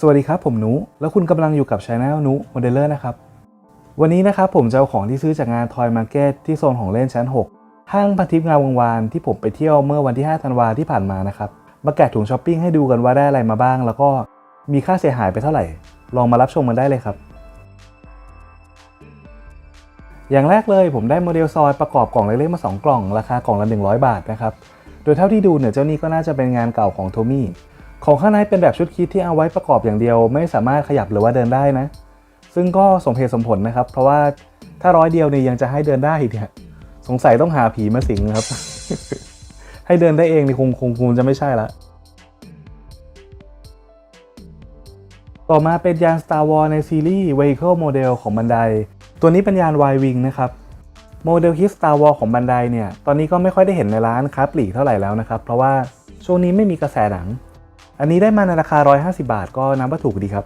สวัสดีครับผมนุแล้วคุณกำลังอยู่กับช anel นุโมเดลเลอร์นะครับ วันนี้นะครับผมจะเอาของที่ซื้อจากงาน Toy Market ที่โซนของเล่นชั้น 6 ห้างพันทิพย์งามวงวานที่ผมไปเที่ยวเมื่อวันที่ 5 ธันวาที่ผ่านมานะครับ มาแกะถุงช้อปปิ้งให้ดูกันว่าได้อะไรมาบ้าง แล้วก็มีค่าเสียหายไปเท่าไหร่ ลองมารับชมกันได้เลยครับ อย่างแรกเลยผมได้โมเดลซอยประกอบกล่องเล็กๆมา 2 กล่องราคากล่องละ100 บาทนะครับ โดยเท่าที่ดูเนี่ยเจ้านี้ก็น่าจะเป็นงานเก่าของโทมี่ ของข้างในเป็นแบบชุดคิดที่เอาไว้ประกอบอย่างเดียว ไม่สามารถขยับหรือว่าเดินได้นะ ซึ่งก็สมเหตุสมผลนะครับ เพราะว่าถ้าร้อยเดียวเนี่ยยังจะให้เดินได้อีกเนี่ยสงสัยต้องหาผีมาสิงครับ ให้เดินได้เองนี่คงคงคงจะไม่ใช่ละต่อมาเป็นยาน Star Wars ในซีรีส์ Vehicle Model ของบันได ตัวนี้เป็นยาน Y-Wing นะครับโมเดลคิด Star Wars ของบันไดเนี่ย ตอนนี้ก็ไม่ค่อยได้เห็นในร้านค้าปลีกเท่าไหร่แล้วนะครับ เพราะว่าช่วงนี้ไม่มีกระแสหนัง อันนี้ได้มาในราคา 150 บาท ก็นับว่าถูกดีครับ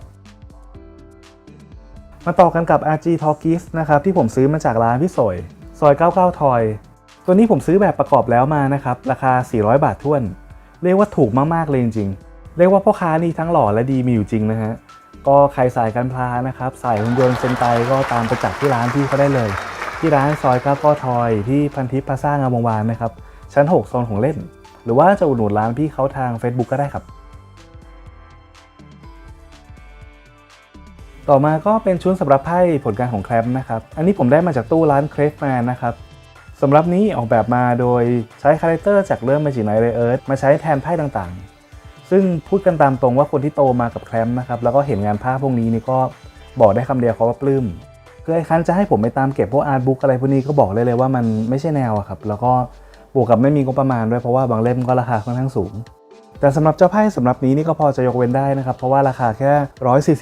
มาต่อกันกับ RG Talkies นะครับที่ผมซื้อมาจากร้านพี่สวยซอย 99 ทอย ตัวนี้ผมซื้อแบบประกอบแล้วมานะครับ ราคา 400 บาทท้วน เรียกว่าถูกมาก ๆ เลยจริงๆ เรียกว่าพ่อค้านี่ทั้งหล่อและดีมีอยู่จริงนะฮะ ก็ใครสายกันพลานะครับสายหุ่นยนต์เซนไตก็ตามไปจัดที่ร้านพี่เขาได้เลย ที่ร้านซอย 99 ทอย ที่พันทิพย์พาซ่างามวงวานนะครับชั้น 6 โซนของเล่น หรือว่าจะอุดหนุนร้านพี่เขาทาง Facebook ก็ได้ครับ ต่อมาก็เป็นชุดสำหรับไพ่ผลการของแคลมนะครับ อันนี้ผมได้มาจากตู้ร้านเครฟแมนนะครับสำหรับนี้ออกแบบมาโดยใช้คาแรคเตอร์จากเรื่อง Magic Knight r a r มาใช้แทนไพ่ต่างๆ ซึ่งพูดกันตามตรงว่าคนที่โตมากับแคลมนะครับแล้วก็เห็นงานภาพพวกนี้นี่ก็บอกได้คำเดียวเขาว่าปลื้มคือไอ้คันจะให้ผมไปตามเก็บพวกอาร์ตบุ๊กอะไรพวกนี้ก็บอกเลยเลยว่ามันไม่ใช่แนวอะครับแล้วก็บวกกับไม่มีงบประมาณด้วยเพราะว่าบางเล่มก็ราคาค่อนข้างสูง แต่สำหรับเจ้าไพ่สำหรับนี้นี่ก็พอจะยกเว้นได้นะครับเพราะว่าราคาแค่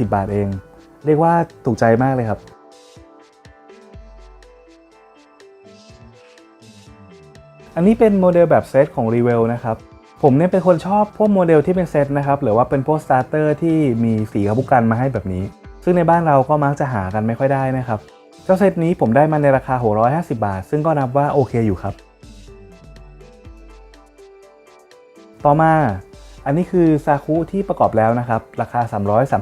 140 บาทเอง เรียกว่าถูกใจมากเลยครับ อันนี้เป็นโมเดลแบบเซตของ r e v e l นะครับ ผมเนี่ยเป็นคนชอบพวกโมเดลที่เป็นเซตนะครับ หรือว่าเป็นพวกสตาร์เตอร์ที่มีสีขบุกันมาให้แบบนี้ ซึ่งในบ้านเราก็มักจะหากันไม่ค่อยได้นะครับ เจ้าเซตนี้ผมได้มาในราคา 650 บาท ซึ่งก็นับว่าโอเคอยู่ครับ ต่อมาอันนี้คือซาคุที่ประกอบแล้วนะครับ ราคา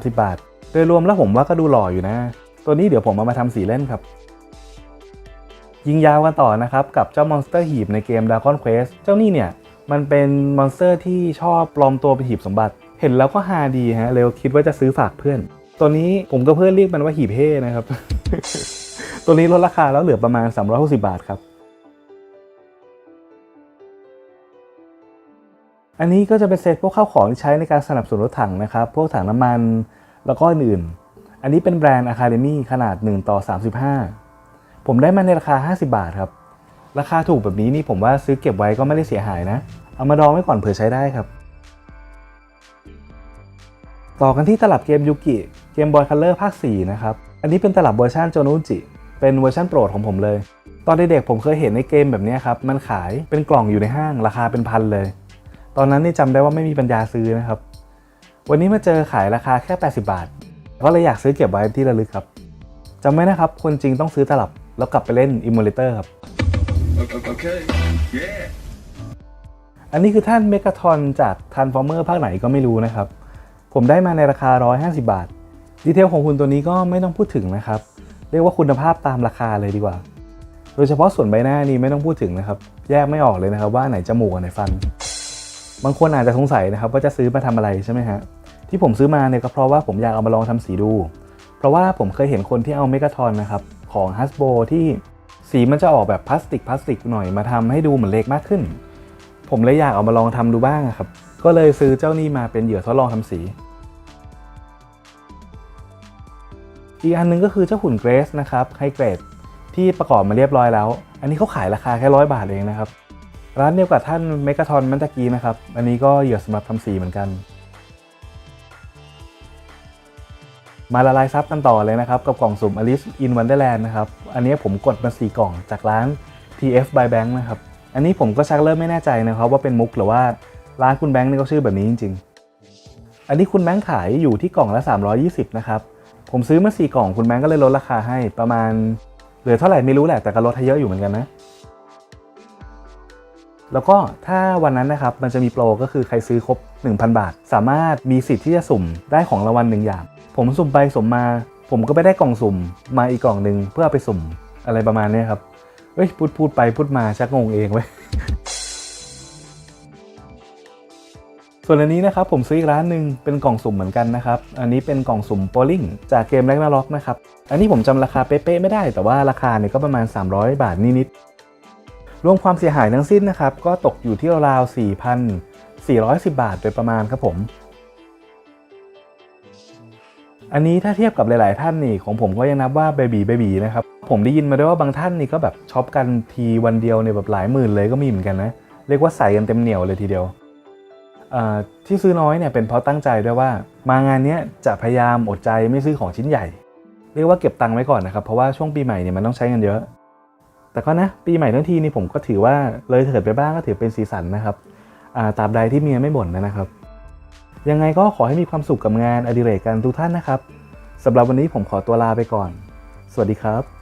330 บาท โดยรวมแล้วผมว่าก็ดูหล่ออยู่นะ ตัวนี้เดี๋ยวผมเอามาทำสีเล่นครับ ยิงยาวกันต่อนะครับ กับเจ้ามอนสเตอร์หีบในเกม Dragon Quest เจ้านี่เนี่ย มันเป็นมอนสเตอร์ที่ชอบปลอมตัวเป็นหีบสมบัติ เห็นแล้วก็ฮาดีฮะเร็วคิดว่าจะซื้อฝากเพื่อน ตัวนี้ผมก็เพื่อนเรียกมันว่าหีบเฮ่นะครับ ตัวนี้ลดราคาแล้วเหลือประมาณ 360 บาทครับอันนี้ก็จะเป็นเซตพวกข้าวของที่ใช้ในการสนับสนุนรถถังนะครับ พวกถังน้ำมัน แล้วก็อื่น อันนี้เป็นแบรนด์ Academy ขนาด 1 ต่อ 35 ผมได้มาในราคา 50 บาทครับ ราคาถูกแบบนี้นี่ผมว่าซื้อเก็บไว้ก็ไม่ได้เสียหายนะ เอามาดองไว้ก่อนเผื่อใช้ได้ครับ ต่อกันที่ตลับเกมยูกิเกมบอยคัลเลอร์ภาค 4 นะครับ อันนี้เป็นตลับเวอร์ชันโจนุจิ เป็นเวอร์ชันโปรดของผมเลย ตอนเด็กๆผมเคยเห็นในเกมแบบนี้ครับ มันขายเป็นกล่องอยู่ในห้างราคาเป็นพันเลย ตอนนั้นนี่จำได้ว่าไม่มีปัญญาซื้อนะครับ วันนี้มาเจอขายราคาแค่ 80 บาท ก็เลยอยากซื้อเก็บไว้ที่ระลึกครับจำไว้นะครับคนจริงต้องซื้อตลับแล้วกลับไปเล่นอิม u l เลเตอร์ครับ Okay. Yeah. อันนี้คือท่านเมกาทอนจากทันฟอร์เมอร์ภาคไหนก็ไม่รู้นะครับ ผมได้มาในราคา 150 บาท ดีเทลของหุ่นตัวนี้ก็ไม่ต้องพูดถึงนะครับ เรียกว่าคุณภาพตามราคาเลยดีกว่า โดยเฉพาะส่วนใบหน้านี่ไม่ต้องพูดถึงนะครับ แยกไม่ออกเลยนะครับว่าไหนจมูกอันไหนฟัน บางคนอาจจะสงสัยนะครับว่าจะซื้อมาทำอะไรใช่ไหมฮะ ที่ผมซื้อมาเนี่ยก็เพราะว่าผมอยากเอามาลองทำสีดู เพราะว่าผมเคยเห็นคนที่เอาเมกาทอนนะครับของ Hasbro ที่สีมันจะออกแบบพลาสติกพลาสติกหน่อยมาทำให้ดูเหมือนเล็กมากขึ้น ผมเลยอยากเอามาลองทำดูบ้างอะครับ ก็เลยซื้อเจ้านี่มาเป็นเหยื่อทดลองทำสี อีกอันหนึงก็คือเจ้าหุ่นเกรสนะครับไฮเกรดที่ประกอบมาเรียบร้อยแล้ว อันนี้เขาขายราคาแค่ร้อยบาทเองนะครับ ร้านเดียวกับท่านเมกาทอนมันตะกี้นะครับ อันนี้ก็เหยื่อสำหรับทำสีเหมือนกัน มาละลายซับกันต่อเลยนะครับ กับกล่องสุ่ม Alice in Wonderland นะครับ อันนี้ผมกดมา4กล่องจากร้าน TF by Bank นะครับ อันนี้ผมก็ชักเริ่มไม่แน่ใจนะครับ ว่าเป็นมุกหรือว่าร้านคุณแบงค์นี่ก็ชื่อแบบนี้จริง ๆ อันนี้คุณแบงค์ขายอยู่ที่กล่องละ 320 นะครับ ผมซื้อมา4กล่องคุณแบงค์ก็เลยลดราคาให้ประมาณเหลือเท่าไหร่ไม่รู้แหละแต่ก็ลดให้เยอะอยู่เหมือนกันนะ แล้วก็ถ้าวันนั้นนะครับมันจะมีโปรก็คือใครซื้อครบ 1,000 บาท สามารถมีสิทธิ์ที่จะสุ่มได้ของรางวัลหนึ่งอย่าง ผมสุ่มไปสุ่มมา ผมก็ไปได้กล่องสุ่มมาอีกกล่องหนึ่งเพื่อเอาไปสุ่มอะไรประมาณนี้ครับเอ้ยพูดพูดไปพูดมาชักงงเองเว้ยส่วนอันนี้นะครับผมซื้ออีกร้านหนึ่งเป็นกล่องสุ่มเหมือนกันนะครับ อันนี้เป็นกล่องสุ่มโ o ลิงจากเกมแร็กนาร็อกนะครับ อันนี้ผมจำราคาเป๊ะๆไม่ได้ แต่ว่าราคาเนี่ยก็ประมาณ 300 บาทนิดๆรวมความเสียหายทั้งสิ้นนะครับ ก็ตกอยู่ที่ราวๆ4,410 บาทโดยประมาณครับผม อันนี้ถ้าเทียบกับหลาย ๆ ท่านนี่ของผมก็ยังนับว่าเบบีเบบีนะครับผมได้ยินมาด้วยว่าบางท่านนี่ก็แบบช็อปกันทีวันเดียวเนี่ยแบบหลายหมื่นเลยก็มีเหมือนกันนะเรียกว่าใส่กันเต็มเหนียวเลยทีเดียวที่ซื้อน้อยเนี่ยเป็นเพราะตั้งใจด้วยว่ามางานนี้จะพยายามอดใจไม่ซื้อของชิ้นใหญ่ เรียกว่าเก็บตังค์ไว้ก่อนนะครับเพราะว่าช่วงปีใหม่เนี่ยมันต้องใช้เงินเยอะ แต่ก็นะปีใหม่ทั้งทีนี่ผมก็ถือว่าเลยเถิดไปบ้างก็ถือเป็นสีสันนะครับตราบใดที่เมียไม่บ่นนะครับ ยังไงก็ขอให้มีความสุขกับงานอดิเรกกันทุกท่านนะครับสำหรับวันนี้ผมขอตัวลาไปก่อน สวัสดีครับ